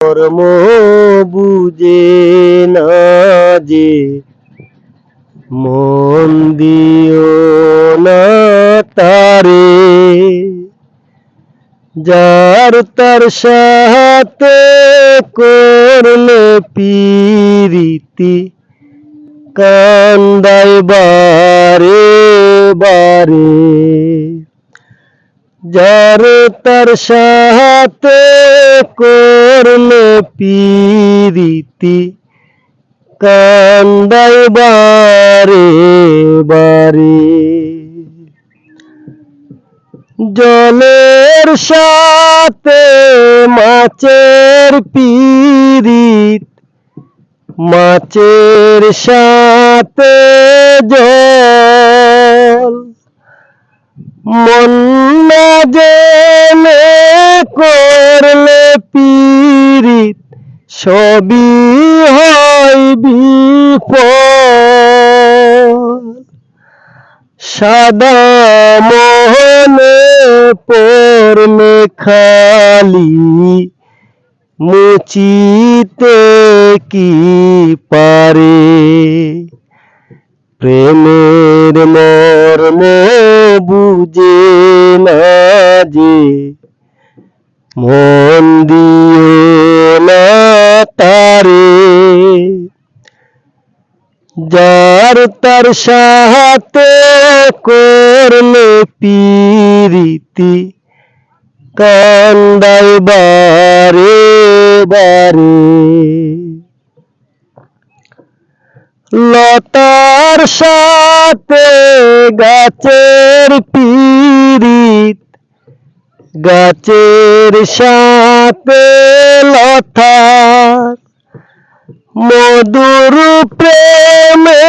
কর্ম বুঝে না যে মন দিও না তারে। যার তার সাথে করলে পিরিতি কান্দাই বারে বারে। যার তার সাথে করলে পিরিতি কান্দাই বারে বারে। জলের সাথে মাছের পিরিত মাছের সাথে জল। মন জেনে করলে পিরিত সবই হয় বিপদ। সাদা মোহনে পড়লে খালি মুচিতে কি পারে? প্রেমের মর্ম বুঝে না যে মন দিও না তারে। যার তার সাথে করলে পিরিতি কান্দাই বারে বারে। লতার সাথে গাছের পিরিত গাছের সাথে লতার মধুর প্রেমে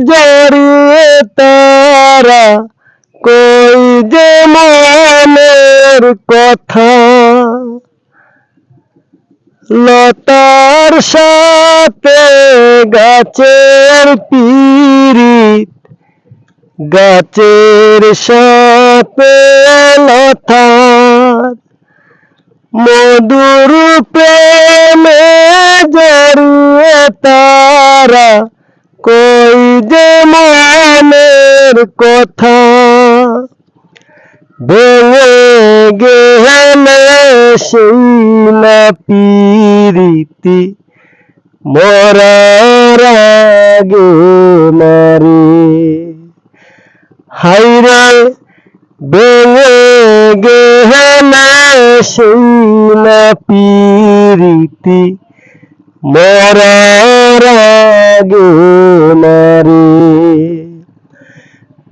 জড়িয়ে তারা, কই যে মনের কথা? লতার সাথে গাছের পিরিত গাছের সাথে লতার মধুর প্রেমে জড়িয়ে তারা কই যে মনের কথা? ভেঙে গেলে সেই না পিরিতি, মরার আগে মারে হাইরে ভেঙে গেলে সেই না পিরিতি, মরার আগে মারে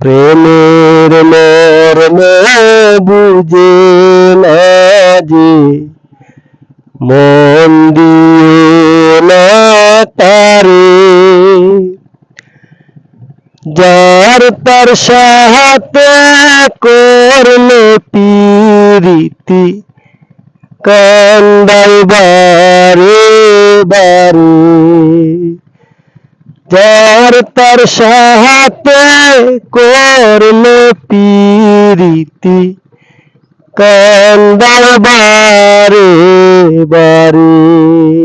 প্রেমের মর্ম বুঝে না যে, মন দিয়ে না তারে। যার তার সাথে করলে পিরিতি কান্দাই বারে বারে। যার তার সাহাতে করল প্রীতি কান্দাই বারে বারে।